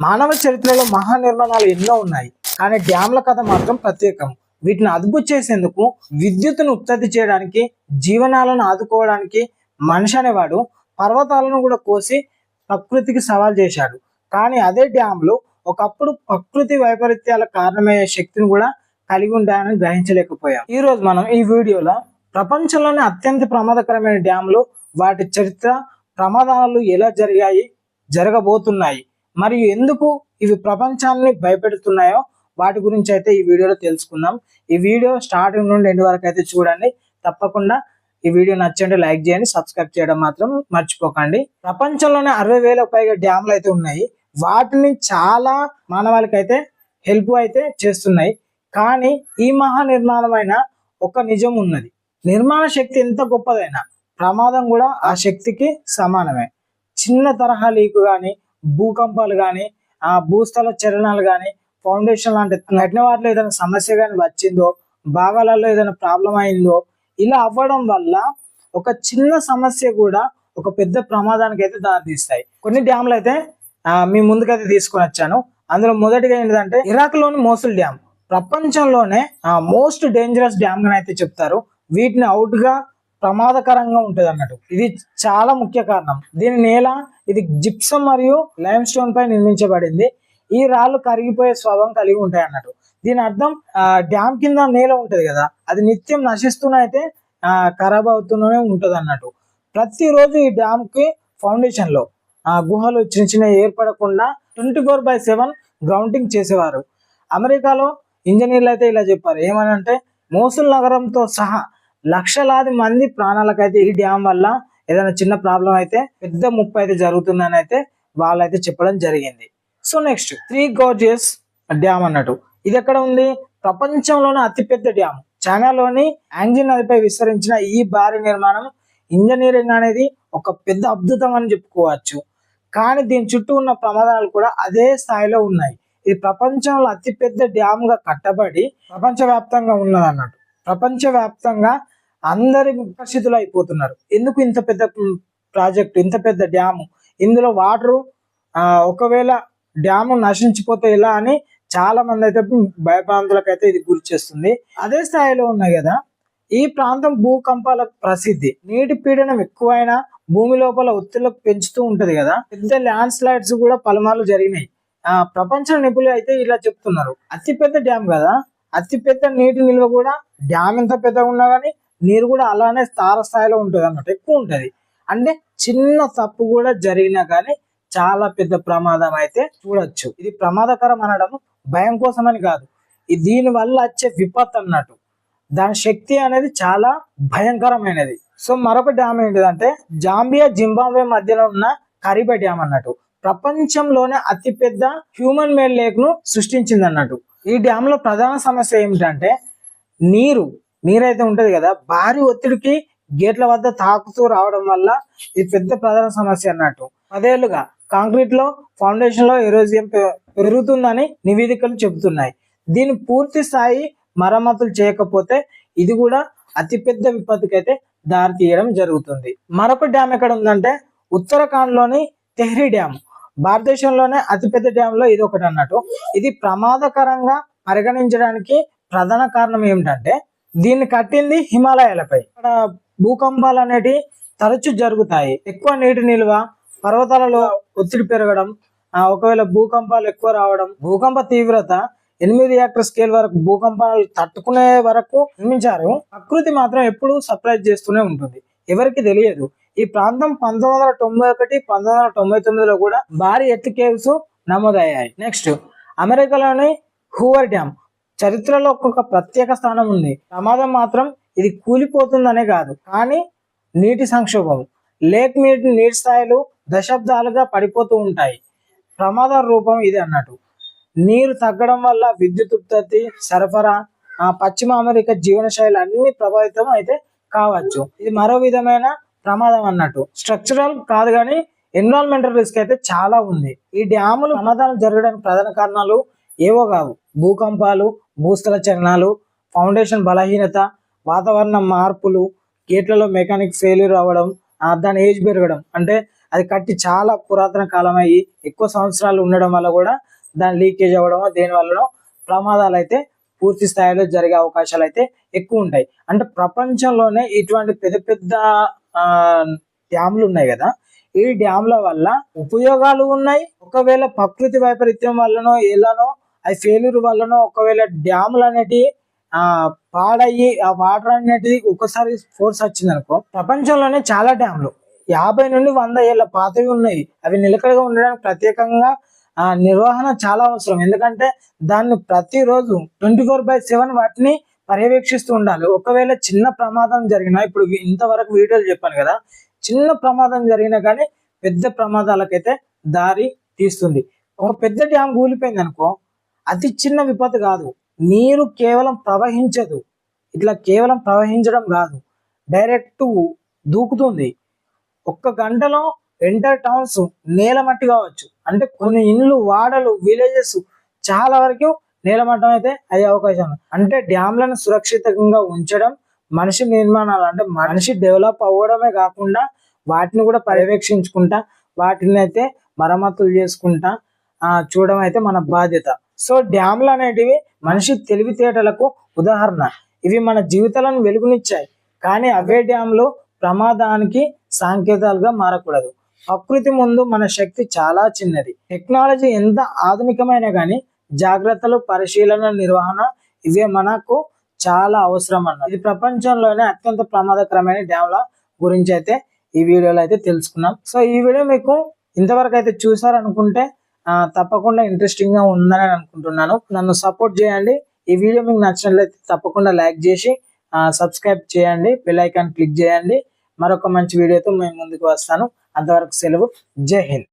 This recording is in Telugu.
మానవ చరిత్రలో మహా నిర్మాణాలు ఎన్నో ఉన్నాయి కానీ డ్యామ్ల కథ మాత్రం ప్రత్యేకం. వీటిని అదుపు చేసేందుకు విద్యుత్తును ఉత్పత్తి చేయడానికి జీవనాలను ఆదుకోవడానికి మనిషి అనేవాడు పర్వతాలను కూడా కోసి ప్రకృతికి సవాల్ చేశాడు. కానీ అదే డ్యామ్లు ఒకప్పుడు ప్రకృతి వైపరీత్యాల కారణమయ్యే శక్తిని కూడా కలిగి ఉండాలని గ్రహించలేకపోయాం. ఈ రోజు మనం ఈ వీడియోలో ప్రపంచంలోనే అత్యంత ప్రమాదకరమైన డ్యామ్లు వాటి చరిత్ర ప్రమాదాలు ఎలా జరిగాయి జరగబోతున్నాయి మరియు ఎందుకు ఇవి ప్రపంచాన్ని భయపెడుతున్నాయో వాటి గురించి అయితే ఈ వీడియోలో తెలుసుకుందాం. ఈ వీడియో స్టార్టింగ్ నుండి ఎండ్ వరకు అయితే చూడండి. తప్పకుండా ఈ వీడియో నచ్చండి లైక్ చేయండి సబ్స్క్రైబ్ చేయడం మాత్రం మర్చిపోకండి. ప్రపంచంలోనే అరవై వేలకు పైగా డ్యామ్లు అయితే ఉన్నాయి. వాటిని చాలా మానవాళికైతే అయితే హెల్ప్ అయితే చేస్తున్నాయి. కానీ ఈ మహా నిర్మాణమైన ఒక నిజం ఉన్నది. నిర్మాణ శక్తి ఎంత గొప్పదైనా ప్రమాదం కూడా ఆ శక్తికి సమానమే. చిన్న తరహా లీకు కానీ భూకంపాలు కానీ ఆ భూస్థల చలనాలు కానీ ఫౌండేషన్ లాంటి కట్టిన వాటిలో ఏదైనా సమస్య కానీ వచ్చిందో భాగాలలో ఏదైనా ప్రాబ్లం అయిందో ఇలా అవ్వడం వల్ల ఒక చిన్న సమస్య కూడా ఒక పెద్ద ప్రమాదానికి అయితే దారితీస్తాయి. కొన్ని డ్యామ్లు అయితే మీ ముందుకైతే తీసుకొని వచ్చాను. అందులో మొదటిగా ఏంటంటే ఇరాక్లోని మోసుల్ డ్యామ్. ప్రపంచంలోనే మోస్ట్ డేంజరస్ డ్యామ్గా అయితే చెప్తారు. వీటిని అవుట్గా ప్రమాదకరంగా ఉంటుంది అన్నట్టు ఇది చాలా ముఖ్య కారణం. దీని నేల ఇది జిప్సం మరియు లైమ్ స్టోన్ పై నిర్మించబడింది. ఈ రాళ్ళు కరిగిపోయే స్వభావం కలిగి ఉంటాయి అన్నట్టు దీని అర్థం డ్యామ్ కింద నేల ఉంటుంది కదా అది నిత్యం నశిస్తూనే అయితే ఖరాబ్ అవుతూనే ఉంటుంది అన్నట్టు ప్రతిరోజు ఈ డ్యామ్కి ఫౌండేషన్లో ఆ గుహలు చిన్న చిన్న ఏర్పడకుండా twenty four by seven grounding చేసేవారు. అమెరికాలో ఇంజనీర్లు అయితే ఇలా చెప్పారు. ఏమనంటే మోసుల్ నగరంతో సహా లక్షలాది మంది ప్రాణాలకైతే ఈ డ్యామ్ వల్ల ఏదైనా చిన్న ప్రాబ్లం అయితే పెద్ద ముప్పు అయితే జరుగుతుందని అయితే వాళ్ళైతే చెప్పడం జరిగింది. So next three Gorges dam అన్నట్టు. ఇది ఎక్కడ ఉంది? ప్రపంచంలోనే అతిపెద్ద డ్యామ్. చైనాలోని యాంగ్జీ నదిపై విస్తరించిన ఈ భారీ నిర్మాణం ఇంజనీరింగ్ అనేది ఒక పెద్ద అద్భుతం అని చెప్పుకోవచ్చు. కానీ దీని చుట్టూ ఉన్న ప్రమాదాలు కూడా అదే స్థాయిలో ఉన్నాయి. ఇది ప్రపంచంలో అతిపెద్ద డ్యామ్గా కట్టబడి ప్రపంచవ్యాప్తంగా ఉన్నది అన్నట్టు ప్రపంచవ్యాప్తంగా అందరి వికర్షితులు అయిపోతున్నారు. ఎందుకు ఇంత పెద్ద ప్రాజెక్ట్ ఇంత పెద్ద డ్యాము? ఇందులో వాటరు ఒకవేళ డ్యాము నశించిపోతే ఎలా అని చాలా మంది అయితే భయభ్రాంతులకైతే ఇది గురి చేస్తుంది. అదే స్థాయిలో ఉన్నాయి కదా ఈ ప్రాంతం భూకంపాలకు ప్రసిద్ధి. నీటి పీడనం ఎక్కువైనా భూమి లోపల ఒత్తిళ్ళకు పెంచుతూ ఉంటది కదా పెద్ద ల్యాండ్ స్లైడ్స్ కూడా పలుమార్లు జరిగినాయి. ఆ ప్రపంచ నిపుణులు అయితే ఇలా చెప్తున్నారు. అతి పెద్ద డ్యామ్ కదా అతి పెద్ద నీటి నిల్వ కూడా డ్యామ్ ఎంత పెద్దగా ఉన్నా కానీ నీరు కూడా అలానే తార స్థాయిలో ఉంటుంది అన్నట్టు ఎక్కువ ఉంటుంది. అంటే చిన్న తప్పు కూడా జరిగినా కానీ చాలా పెద్ద ప్రమాదం అయితే చూడొచ్చు. ఇది ప్రమాదకరం అనడం భయం కోసమని కాదు. దీని వల్ల వచ్చే విపత్తు అన్నట్టు. దాని శక్తి అనేది చాలా భయంకరమైనది. సో మరొక డ్యామ్ ఏంటిదంటే జాంబియా జింబాబ్వే మధ్యలో ఉన్న కరిబే డ్యామ్ అన్నట్టు. ప్రపంచంలోనే అతిపెద్ద హ్యూమన్ మేడ్ లేక్ను సృష్టించింది అన్నట్టు ఈ డ్యామ్లో ప్రధాన సమస్య ఏమిటంటే నీరు. నీరైతే ఉంటది కదా భారీ ఒత్తిడికి గేట్ల వద్ద తాకుతూ రావడం వల్ల ఇది పెద్ద ప్రధాన సమస్య అన్నట్టు. పదేళ్ళుగా కాంక్రీట్లో ఫౌండేషన్లో ఎరోజియం పెరుగుతుందని నివేదికలు చెబుతున్నాయి. దీని పూర్తి స్థాయి మరమ్మతులు చేయకపోతే ఇది కూడా అతిపెద్ద విపత్తుకైతే దారి తీయడం జరుగుతుంది. మరొక డ్యామ్ ఎక్కడ ఉందంటే ఉత్తరాఖండ్లోని తెహ్రీ డ్యామ్. భారతదేశంలోనే అతిపెద్ద డ్యామ్లో ఇది ఒకటి అన్నట్టు ఇది ప్రమాదకరంగా పరిగణించడానికి ప్రధాన కారణం ఏమిటంటే దీన్ని కట్టింది హిమాలయాలపై. ఇక్కడ భూకంపాలు అనేటి తరచు జరుగుతాయి. ఎక్కువ నీటి నిల్వ పర్వతాలలో ఒత్తిడి పెరగడం ఒకవేళ భూకంపాలు ఎక్కువ రావడం భూకంప తీవ్రత ఎనిమిది రియాక్టర్ స్కేల్ వరకు భూకంపాలు తట్టుకునే వరకు నిర్మించారు. ప్రకృతి మాత్రం ఎప్పుడు సర్ప్రైజ్ చేస్తూనే ఉంటుంది. ఎవరికి తెలియదు. ఈ ప్రాంతం పంతొమ్మిది వందల తొంభై ఒకటి పంతొమ్మిది వందల తొంభై తొమ్మిదిలో కూడా భారీ ఎత్తు కేవ్స్ నమోదయ్యాయి. నెక్స్ట్ అమెరికాలోని హూవర్ డ్యామ్. చరిత్రలో ఒక్కొక్క ప్రత్యేక స్థానం ఉంది. ప్రమాదం మాత్రం ఇది కూలిపోతుందనే కాదు. కానీ నీటి సంక్షోభం లేక్ నీటి నీటి స్థాయిలు దశాబ్దాలుగా పడిపోతూ ఉంటాయి. ప్రమాద రూపం ఇది అన్నట్టు. నీరు తగ్గడం వల్ల విద్యుత్ ఉత్పత్తి సరఫరా ఆ పశ్చిమ అమెరికా జీవనశైలి అన్ని ప్రభావితం అయితే కావచ్చు. ఇది మరో విధమైన ప్రమాదం అన్నట్టు. స్ట్రక్చరల్ కాదు కానీ ఎన్విరాన్మెంటల్ రిస్క్ అయితే చాలా ఉంది. ఈ డ్యాములు ప్రమాదాలు జరగడానికి ప్రధాన కారణాలు ఏవో కావు. భూకంపాలు భూస్థల చలనాలు ఫౌండేషన్ బలహీనత వాతావరణ మార్పులు గేట్లలో మెకానిక్ ఫెయిల్యూర్ అవ్వడం దాని ఏజ్ పెరగడం. అంటే అది కట్టి చాలా పురాతన కాలం అయ్యి ఎక్కువ సంవత్సరాలు ఉండడం వల్ల కూడా దాని లీకేజ్ అవ్వడమో దేనివల్లనో ప్రమాదాలు అయితే పూర్తి స్థాయిలో జరిగే అవకాశాలు అయితే ఎక్కువ ఉంటాయి. అంటే ప్రపంచంలోనే ఇటువంటి పెద్ద పెద్ద డ్యామ్లు ఉన్నాయి కదా ఈ డ్యామ్ల వల్ల ఉపయోగాలు ఉన్నాయి. ఒకవేళ ప్రకృతి వైపరీత్యం వల్లనో ఎలానో అది ఫెయిల్యూర్ వల్లనో ఒకవేళ డ్యాములు అనేటివి ఆ పాడయ్యి ఆ వాటర్ అనేది ఒకసారి ఫోర్స్ వచ్చింది అనుకో ప్రపంచంలోనే చాలా డ్యామ్లు. యాభై నుండి వంద ఏళ్ళ పాతవి ఉన్నాయి. అవి నిలకడగా ఉండడానికి ప్రత్యేకంగా ఆ నిర్వహణ చాలా అవసరం. ఎందుకంటే దాన్ని ప్రతిరోజు ట్వంటీ ఫోర్ బై సెవెన్ వాటిని పర్యవేక్షిస్తూ ఉండాలి. ఒకవేళ చిన్న ప్రమాదం జరిగినా ఇప్పుడు ఇంతవరకు వీడియోలు చెప్పాను కదా చిన్న ప్రమాదం జరిగినా కానీ పెద్ద ప్రమాదాలకైతే దారి తీస్తుంది. ఒక పెద్ద డ్యామ్ కూలిపోయింది అనుకో అతి చిన్న విపత్తు కాదు. నీరు కేవలం ప్రవహించదు. ఇట్లా కేవలం ప్రవహించడం కాదు. డైరెక్ట్ దూకుతుంది. ఒక్క గంటలో ఎంటర్ టౌన్స్ నేలమట్టి కావచ్చు. అంటే కొన్ని ఇండ్లు వాడలు విలేజెస్ చాలా వరకు నేలమట్టం అయితే అయ్యే అవకాశం ఉంది. అంటే డ్యామ్లను సురక్షితంగా ఉంచడం మనిషి నిర్మాణాలు అంటే మనిషి డెవలప్ అవ్వడమే కాకుండా వాటిని కూడా పర్యవేక్షించుకుంటా వాటిని అయితే మరమ్మతులు చేసుకుంటా చూడడం అయితే మన బాధ్యత. సో డ్యామ్లు అనేటివి మనిషి తెలివితేటలకు ఉదాహరణ. ఇవి మన జీవితాలను వెలుగునిచ్చాయి. కానీ అవే డ్యామ్లు ప్రమాదానికి సంకేతాలుగా మారకూడదు. ప్రకృతి ముందు మన శక్తి చాలా చిన్నది. టెక్నాలజీ ఎంత ఆధునికమైన కానీ జాగ్రత్తలు పరిశీలన నిర్వహణ ఇవే మనకు చాలా అవసరం అన్న ఇది ప్రపంచంలోనే అత్యంత ప్రమాదకరమైన డ్యామ్ల గురించి అయితే ఈ వీడియోలో అయితే తెలుసుకున్నాం. సో ఈ వీడియో మీకు ఇంతవరకు అయితే చూసారనుకుంటే తప్పకుండా ఇంట్రెస్టింగ్గా ఉందని అనుకుంటున్నాను. నన్ను సపోర్ట్ చేయండి. ఈ వీడియో మీకు నచ్చినట్లయితే తప్పకుండా లైక్ చేసి సబ్స్క్రైబ్ చేయండి. బెల్ ఐకాన్ క్లిక్ చేయండి. మరొక మంచి వీడియోతో మేము ముందుకు వస్తాను. అంతవరకు సెలవు. జై హింద్.